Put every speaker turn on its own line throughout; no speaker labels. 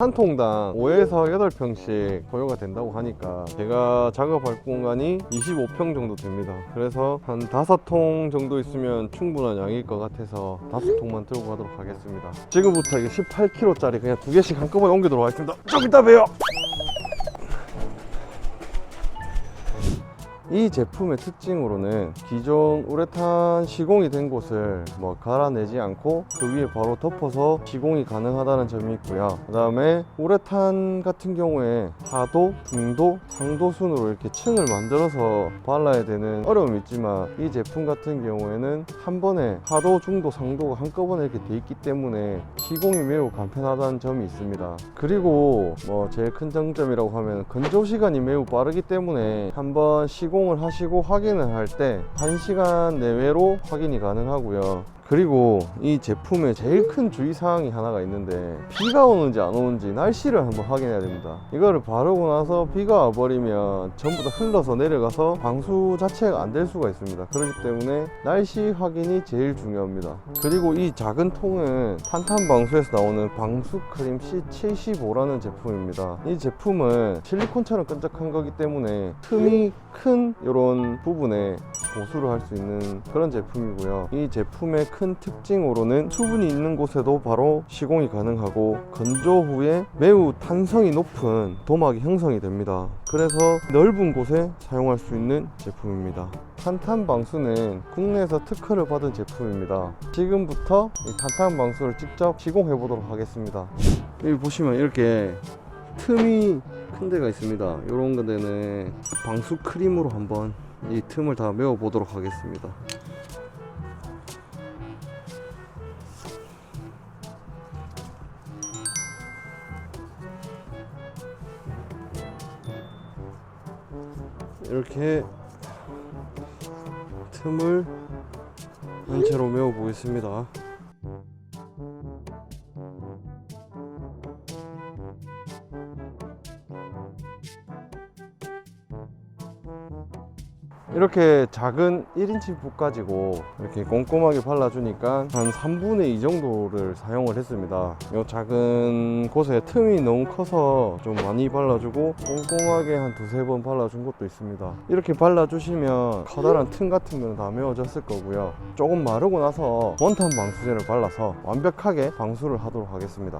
한 통당 5에서 8평씩 소요가 된다고 하니까 제가 작업할 공간이 25평 정도 됩니다. 그래서 한 5통 정도 있으면 충분한 양일 것 같아서 5통만 들고 가도록 하겠습니다. 지금부터 이게 18kg짜리 그냥 두 개씩 한꺼번에 옮기도록 하겠습니다. 좀 이따 봬요. 이 제품의 특징으로는 기존 우레탄 시공이 된 곳을 뭐 갈아내지 않고 그 위에 바로 덮어서 시공이 가능하다는 점이 있고요. 그 다음에 우레탄 같은 경우에 하도, 중도, 상도 순으로 이렇게 층을 만들어서 발라야 되는 어려움이 있지만 이 제품 같은 경우에는 한 번에 하도, 중도, 상도가 한꺼번에 이렇게 돼 있기 때문에 시공이 매우 간편하다는 점이 있습니다. 그리고 뭐 제일 큰 장점이라고 하면 건조 시간이 매우 빠르기 때문에 한번 시공 을 하시고 확인을 할 때 1시간 내외로 확인이 가능하고요. 그리고 이 제품의 제일 큰 주의사항이 하나가 있는데 비가 오는지 안 오는지 날씨를 한번 확인해야 됩니다. 이거를 바르고 나서 비가 와버리면 전부 다 흘러서 내려가서 방수 자체가 안 될 수가 있습니다. 그렇기 때문에 날씨 확인이 제일 중요합니다. 그리고 이 작은 통은 탄탄 방수에서 나오는 방수 크림 C75라는 제품입니다. 이 제품은 실리콘처럼 끈적한 거기 때문에 틈이 큰 이런 부분에 보수를 할 수 있는 그런 제품이고요. 이 제품의 큰 특징으로는 수분이 있는 곳에도 바로 시공이 가능하고 건조 후에 매우 탄성이 높은 도막이 형성이 됩니다. 그래서 넓은 곳에 사용할 수 있는 제품입니다. 탄탄 방수는 국내에서 특허를 받은 제품입니다. 지금부터 이 탄탄 방수를 직접 시공해 보도록 하겠습니다. 여기 보시면 이렇게 틈이 큰 데가 있습니다. 이런 데는 방수 크림으로 한번 이 틈을 다 메워 보도록 하겠습니다. 이렇게 틈을 전체로 메워 보겠습니다. 이렇게 작은 1인치 붓 가지고 이렇게 꼼꼼하게 발라주니까 한 3분의 2 정도를 사용을 했습니다. 이 작은 곳에 틈이 너무 커서 좀 많이 발라주고 꼼꼼하게 한 두세 번 발라준 것도 있습니다. 이렇게 발라주시면 커다란 틈 같은 건 다 메워졌을 거고요. 조금 마르고 나서 원탄 방수제를 발라서 완벽하게 방수를 하도록 하겠습니다.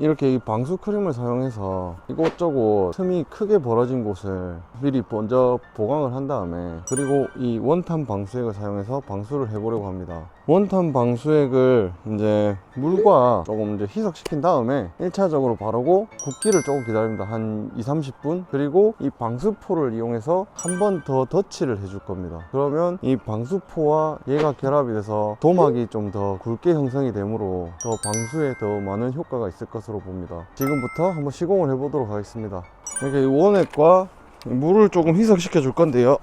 이렇게 이 방수 크림을 사용해서 이곳저곳 틈이 크게 벌어진 곳을 미리 먼저 보강을 한 다음에 그리고 이 원탄 방수액을 사용해서 방수를 해보려고 합니다. 원탄 방수액을 이제 물과 조금 이제 희석시킨 다음에 1차적으로 바르고 굽기를 조금 기다립니다. 한 2, 30분. 그리고 이 방수포를 이용해서 한 번 더 덧칠을 해줄 겁니다. 그러면 이 방수포와 얘가 결합이 돼서 도막이 좀 더 굵게 형성이 되므로 더 방수에 더 많은 효과가 있을 것으로 봅니다. 지금부터 한번 시공을 해보도록 하겠습니다. 이렇게 이 원액과 물을 조금 희석시켜 줄 건데요.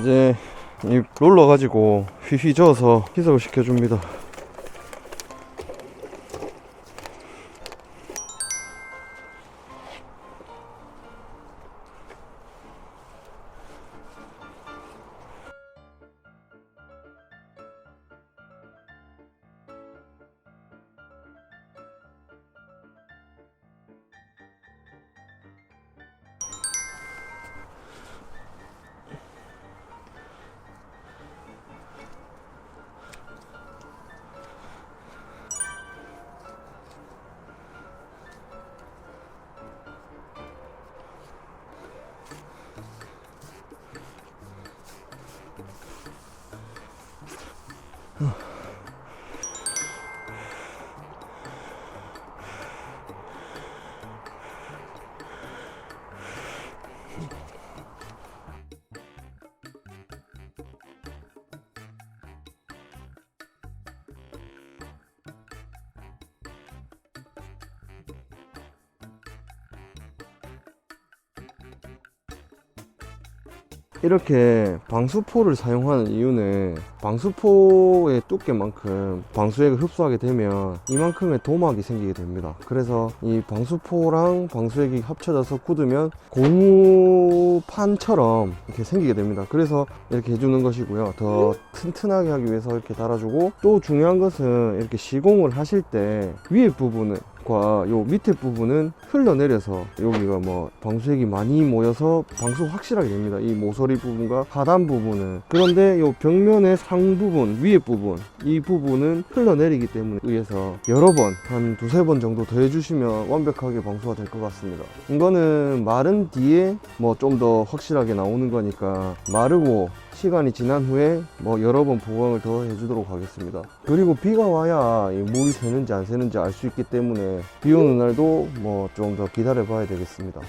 이제 이 롤러 가지고 휘휘 저어서 희석을 시켜줍니다. 이렇게 방수포를 사용하는 이유는 방수포의 두께만큼 방수액을 흡수하게 되면 이만큼의 도막이 생기게 됩니다. 그래서 이 방수포랑 방수액이 합쳐져서 굳으면 고무판처럼 이렇게 생기게 됩니다. 그래서 이렇게 해주는 것이고요. 더 튼튼하게 하기 위해서 이렇게 달아주고 또 중요한 것은 이렇게 시공을 하실 때 위에 부분은 과요 밑에 부분은 흘러내려서 여기가 뭐 방수액이 많이 모여서 방수 확실하게 됩니다. 이 모서리 부분과 하단 부분은 그런데 요 벽면의 상 부분 위에 부분 이 부분은 흘러내리기 때문에 의해서 여러 번 한 두세 번 정도 더 해주시면 완벽하게 방수가 될 것 같습니다. 이거는 마른 뒤에 뭐 좀 더 확실하게 나오는 거니까 마르고 시간이 지난 후에 뭐 여러 번 보강을 더 해주도록 하겠습니다. 그리고 비가 와야 이 물이 새는지 안 새는지 알 수 있기 때문에 비 오는 날도 뭐 좀 더 기다려 봐야 되겠습니다.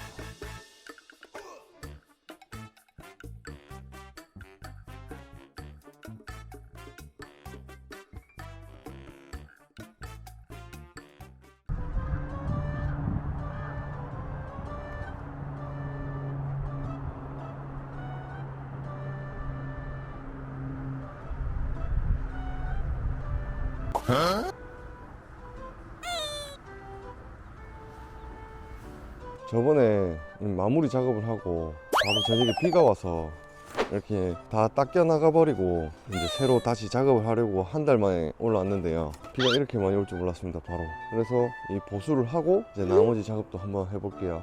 저번에 이 마무리 작업을 하고 바로 저녁에 비가 와서 이렇게 다 닦여 나가 버리고 이제 새로 다시 작업을 하려고 한 달 만에 올라왔는데요. 비가 이렇게 많이 올 줄 몰랐습니다 바로. 그래서 이 보수를 하고 이제 나머지 작업도 한번 해볼게요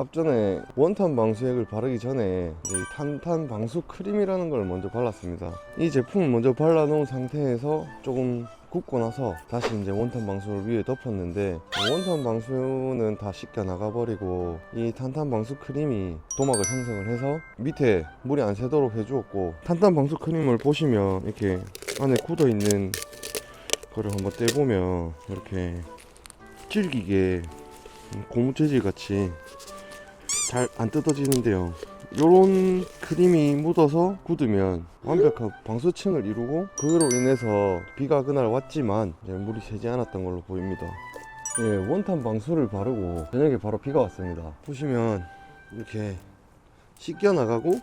앞전에 원탄 방수액을 바르기 전에 탄탄 방수 크림이라는 걸 먼저 발랐습니다. 이 제품을 먼저 발라놓은 상태에서 조금 굽고 나서 다시 이제 원탄 방수를 위에 덮었는데 원탄 방수는 다 씻겨 나가버리고 이 탄탄 방수 크림이 도막을 형성을 해서 밑에 물이 안 새도록 해주었고 탄탄 방수 크림을 보시면 이렇게 안에 굳어 있는 거를 한번 떼보면 이렇게 질기게 고무 재질 같이 잘 안 뜯어지는데요. 요런 크림이 묻어서 굳으면 완벽한 방수층을 이루고 그로 인해서 비가 그날 왔지만 물이 새지 않았던 걸로 보입니다. 예, 원탄 방수를 바르고 저녁에 바로 비가 왔습니다. 보시면 이렇게 씻겨 나가고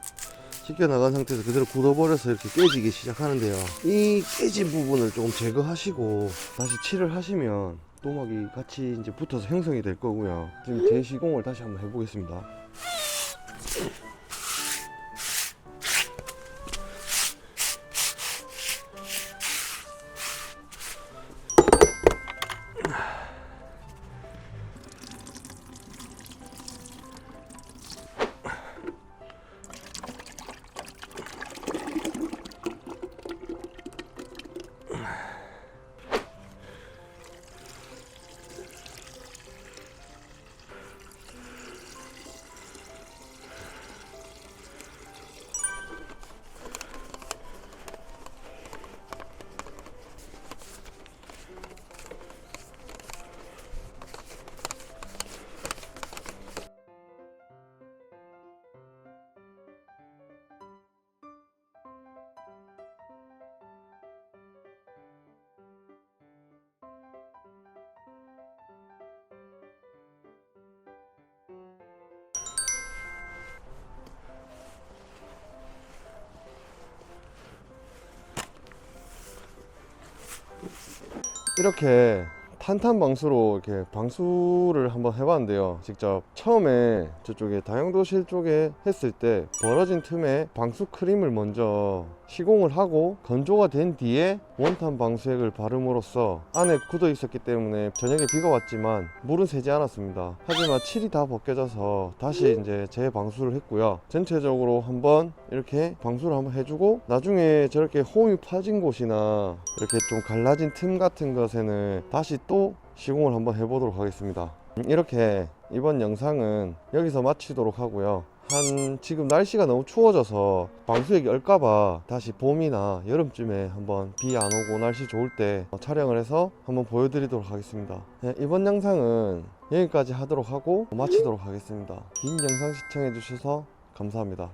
씻겨 나간 상태에서 그대로 굳어버려서 이렇게 깨지기 시작하는데요. 이 깨진 부분을 조금 제거하시고 다시 칠을 하시면 도막이 같이 이제 붙어서 형성이 될 거고요. 지금 재시공을 다시 한번 해보겠습니다. 이렇게 탄탄 방수로 이렇게 방수를 한번 해봤는데요. 직접 처음에 저쪽에 다용도실 쪽에 했을 때 벌어진 틈에 방수 크림을 먼저 시공을 하고 건조가 된 뒤에 원탄 방수액을 바름으로써 안에 굳어 있었기 때문에 저녁에 비가 왔지만 물은 새지 않았습니다. 하지만 칠이 다 벗겨져서 다시 이제 재방수를 했고요. 전체적으로 한번 이렇게 방수를 한번 해주고 나중에 저렇게 홈이 파진 곳이나 이렇게 좀 갈라진 틈 같은 것에는 다시 또 시공을 한번 해보도록 하겠습니다. 음, 이렇게 이번 영상은 여기서 마치도록 하고요. 한 지금 날씨가 너무 추워져서 방수액이 얼까봐 다시 봄이나 여름쯤에 한번 비 안 오고 날씨 좋을 때 촬영을 해서 한번 보여드리도록 하겠습니다. 네, 이번 영상은 여기까지 하도록 하고 마치도록 하겠습니다. 긴 영상 시청해주셔서 감사합니다.